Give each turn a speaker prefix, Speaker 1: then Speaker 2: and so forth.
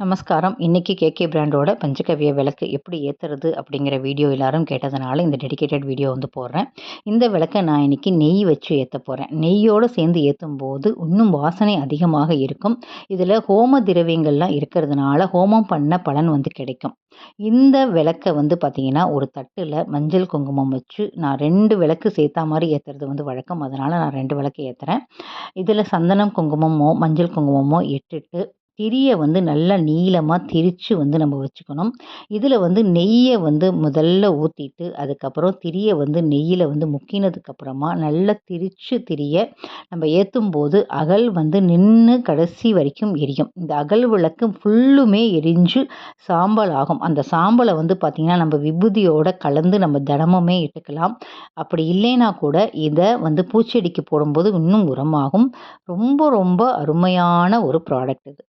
Speaker 1: நமஸ்காரம். இன்றைக்கி கேகே பிராண்டோட பஞ்சகவிய விளக்கு எப்படி ஏற்றுறது அப்படிங்கிற வீடியோ எல்லாரும் கேட்டதுனால இந்த டெடிகேட்டட் வீடியோ வந்து போடுறேன். இந்த விளக்கை நான் இன்றைக்கி நெய் வச்சு ஏற்ற போகிறேன் நெய்யோடு சேர்ந்து ஏற்றும் போது இன்னும் வாசனை அதிகமாக இருக்கும். இதில் ஹோம திரவியங்கள்லாம் இருக்கிறதுனால ஹோமம் பண்ண பலன் வந்து கிடைக்கும். இந்த விளக்கை வந்து பார்த்திங்கன்னா ஒரு தட்டில் மஞ்சள் குங்குமம் வச்சு நான் ரெண்டு விளக்கு சேர்த்தா மாதிரி ஏற்றுறது வந்து வழக்கம். அதனால் நான் ரெண்டு விளக்கு ஏற்றுறேன் இதில் சந்தனம் குங்குமமோ மஞ்சள் குங்குமமோ இட்டுட்டு திரியை வந்து நல்லா நீளமாக திரித்து வந்து நம்ம வச்சுக்கணும். இதில் வந்து நெய்யை வந்து முதல்ல ஊற்றிட்டு அதுக்கப்புறம் திரியை வந்து நெய்யில் வந்து முக்கினதுக்கப்புறமா நல்லா திரித்து திரியை நம்ம ஏற்றும் போது அகல் வந்து நின்று கடைசி வரைக்கும் எரியும். இந்த அகல் விளக்கு ஃபுல்லுமே எரிஞ்சு சாம்பல் ஆகும். அந்த சாம்பலை வந்து பார்த்திங்கன்னா நம்ம விபூதியோடு கலந்து நம்ம தினமுமே இட்டுக்கலாம். அப்படி இல்லைன்னா கூட இதை வந்து பூச்செடிக்கு போடும்போது இன்னும் உரமாகும். ரொம்ப ரொம்ப அருமையான ஒரு ப்ராடக்ட் இது.